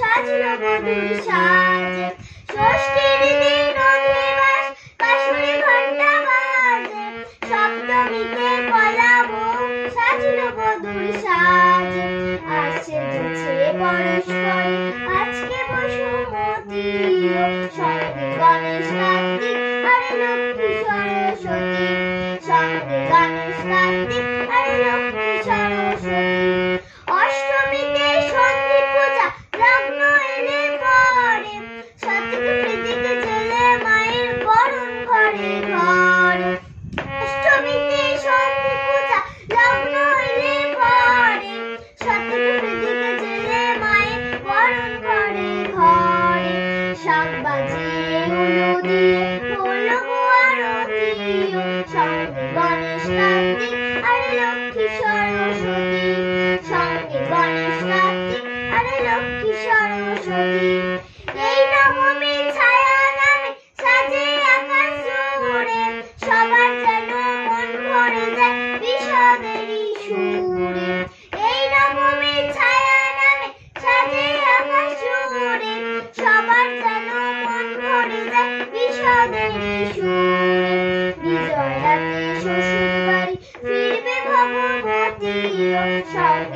সাজলো বধূর সাজে ষষ্ঠীর দিন অধিবাস কাশুরি ঘণ্টা বাজে সপ্তমীতে গলা বউ সাজলো বধূর সাজে আসছে দিচ্ছে পরস্পর আজকে বসুমতী সঙ্গে গণেশ কার্তিক আরে লক্ষ্মী সরস্বতী সঙ্গে গণেশ কার্তিক আরে লক্ষ্মী সঙ্গে গণেশ কার্তিক আরে লক্ষ্মী সরস্বতী সঙ্গে গণেশ কার্তিক আরে লক্ষ্মী সরস্বতী এই নবমী ছায়া নামে সাজে আকাশ জুড়ে, সবার যেন মন ভরে যায় বিষাদেরই সুরে এই নবমী ছায়া নামে সাজে আকাশ জুড়ে সবার যেন মন ভরে যায় বিষাদেরই সুরে।